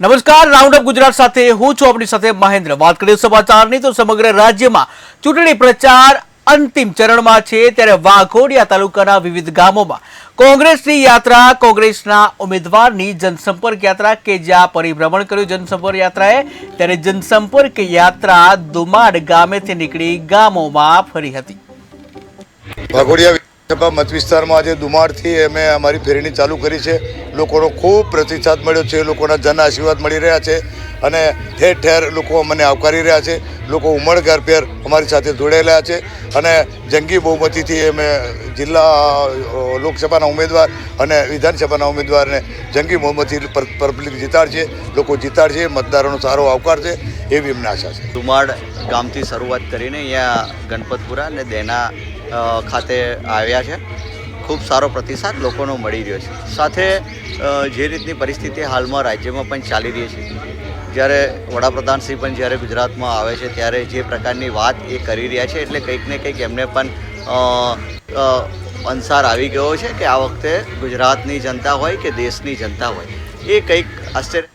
નમસ્કાર રાઉન્ડ ગુજરાત સાથે હું છું આપણી સાથે મહેન્દ્ર. વાત કરીએ સમાચારની તો સમગ્ર રાજ્યમાં ચૂંટણી પ્રચાર અંતિમ ચરણમાં છે ત્યારે વાઘોડિયા તાલુકાના વિવિધ ગામોમાં કોંગ્રેસની યાત્રા, કોંગ્રેસના ઉમેદવારની જનસંપર્ક યાત્રા કે જ્યાં પરિભ્રમણ કર્યું જનસંપર્ક યાત્રાએ, ત્યારે જનસંપર્ક યાત્રા દુમાડ ગામેથી નીકળી ગામોમાં ફરી હતી. વાઘોડિયા વિધાનસભા મત વિસ્તારમાં આજે દુમાળથી અમે અમારી ફેરીની ચાલુ કરી છે. લોકોનો ખૂબ પ્રતિસાદ મળ્યો છે, લોકોના જન આશીર્વાદ મળી રહ્યા છે અને ઠેર ઠેર લોકો અમને આવકારી રહ્યા છે. લોકો ઉમળકારભેર અમારી સાથે જોડાયેલા છે અને જંગી બહુમતીથી અમે જિલ્લા લોકસભાના ઉમેદવાર અને વિધાનસભાના ઉમેદવારને જંગી બહુમતી પબ્લિક જીતાડશે, લોકો જીતાડશે, મતદારોનો સારો આવકાર છે એવી અમને આશા છે. ધુમાડ ગામથી શરૂઆત કરીને અહીંયા ગણપતપુરા અને દેના ખાતે આવ્યા છે. ખૂબ સારો પ્રતિસાદ લોકોનો મળી રહ્યો છે. સાથે જે રીતની પરિસ્થિતિ હાલમાં રાજ્યમાં પણ ચાલી રહી છે. જ્યારે વડાપ્રધાનશ્રી પણ જ્યારે ગુજરાતમાં આવે છે, ત્યારે જે પ્રકારની વાત એ કરી રહ્યા છે, એટલે કંઈક ને કંઈક એમને પણ અંસાર આવી ગયો છે કે આ વખતે ગુજરાતની જનતા હોય કે દેશની જનતા હોય. એ કંઈક આશ્ચર્ય